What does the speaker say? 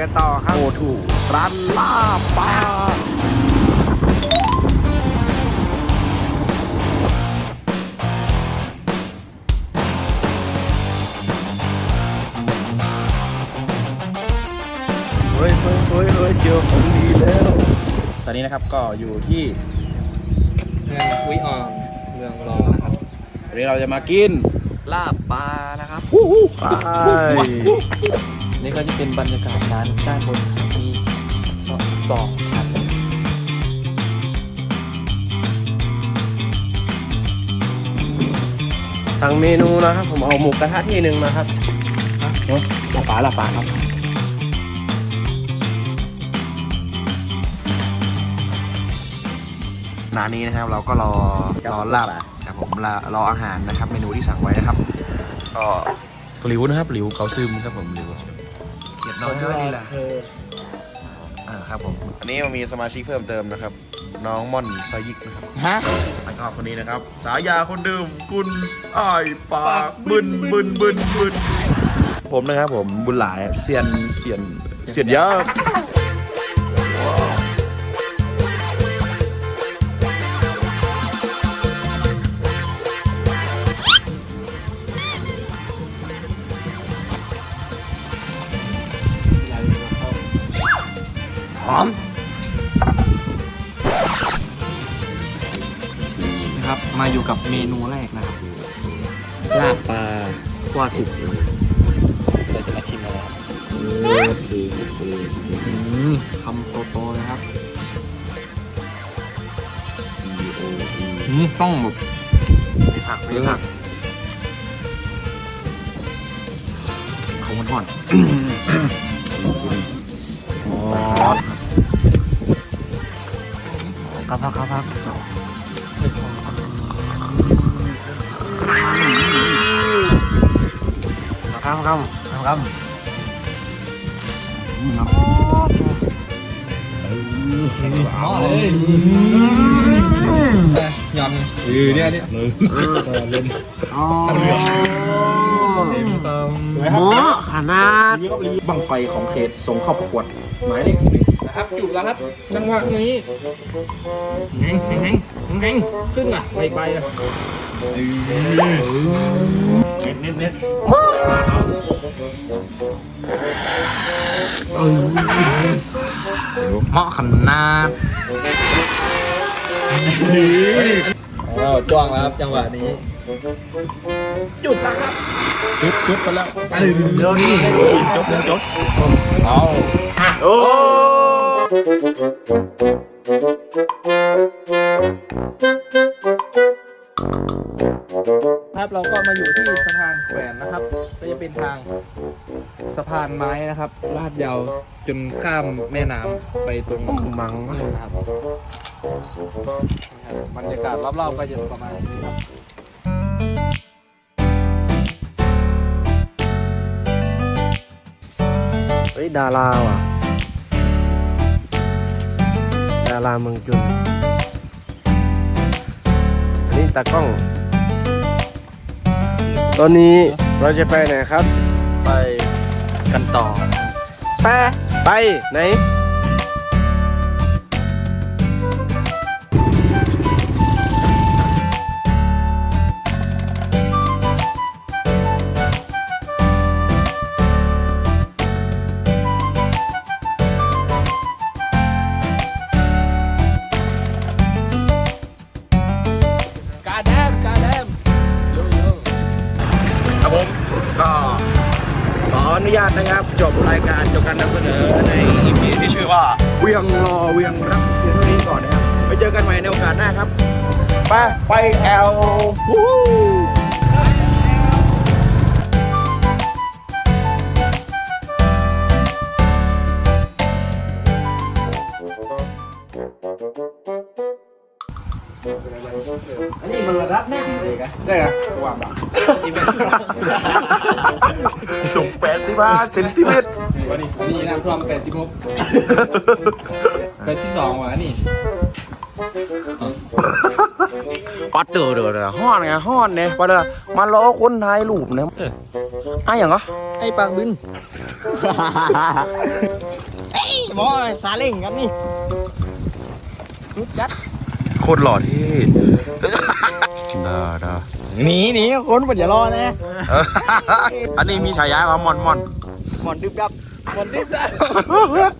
กันต่อครับ โอทูร้านลาบปลาเฮ้ยเฮ้ยเฮ้ยเฮ้ยเจอของดีแล้ว ตอนนี้นะครับก็อยู่ที่เมืองวิออนเมืองรอนะครับวันนี้เราจะมากินลาบปลานะครับวู้ฮู้ไป นี่ก็จะเป็นบรรยากาศร้านด้านบนมีสองสองชั้นสั่งเมนูนะครับ ผมเอาหมูกระทะที่หนึ่งนะครับลาบปลาลาบปลาครับ ร้านนี้นะครับเราก็รอรอลาบครับผมรอรออาหารนะครับ เมนูที่สั่งไว้นะครับ ก็หลิวนะครับหลิวเขาซึมครับผมหลิว เขียนน้อยด้วยนี่แหละอ่าครับผม อันนี้มันมีสมาชิกเพิ่มเติมนะครับ น้องม่อนซอยยิกนะครับฮะแล้วก็คนนี้นะครับ สายาคนเดิมคุณอ้ายปากบึนบึนบึนบึนผมนะครับผมบุญหลายเซียนเซียนเซียนยา หอมนะครับ มาอยู่กับเมนูแรกนะครับลาบปลาว่าสุกเราจะมาชิมอะไรครับอืมคำโตๆเลยครับอืมต้องแบบมีผักมีผักเขามันห่อน ครับพักครับพักครับครับครับครับยำเออเนี่ยเนี่ยเออเล่นอ๋อ หมูขนาดบังไฟของเขตส่งเข้าประกวดหมายเลขที่หนึ่งนะครับจุแล้วครับจังหวะนี้แหงแหงแหงแหงขึ้นอะไปไปอะเน็ตเน็ตเน็ตเหมาะขนาด เราจ้วงแล้วครับจังหวะนี้จุดแล้วครับจุดจุดไปแล้วเดี๋ยวนี้จบแล้วจบเอาโอ้ครับเราก็มาอยู่ที่สะพานแขวนนะครับก็จะเป็นทางสะพานไม้นะครับ ลาดยาวจนข้ามแม่น้ำไปตรงมังนู่นนะครับบรรยากาศรอบๆก็จะประมาณนี้ครับเฮ้ยดาราว่ะ ดาราเมืองจุนอันนี้ตากล้อง ตอนนี้เราจะไปไหนครับ ไปกัน ต่อไปไปไหน บรายการจบการนำเสนอใน EP ที่ชื่อว่าเวียงรอเวียงรักเพียงเท่านี้ก่อนนะครับไปเจอกันใหม่ในโอกาสหน้าครับไปไปแอลวู้ อันนี้มันระดับแน่เลยกันได้ครับวางแบบสูงแปดสิบห้าเซนติเมตรวันนี้วันนี้น้ำท่วมแปดสิบหกแปดสิบสองว่ะนี่ปัดเดือดเดือดห้อนไงห้อนเนี่ยปัดเดือมาล้อคนถ่ายรูปนะอ้อย่างเหรอไอ้ปากบึนหมอซาเล้งกันนี่รู้จัก โคตรหล่อที่ดาดาหนีหนีคนปัญญารอนะ อันนี้มีฉายาว่ามอนมอนมอนดึบดับมอนดึบดับ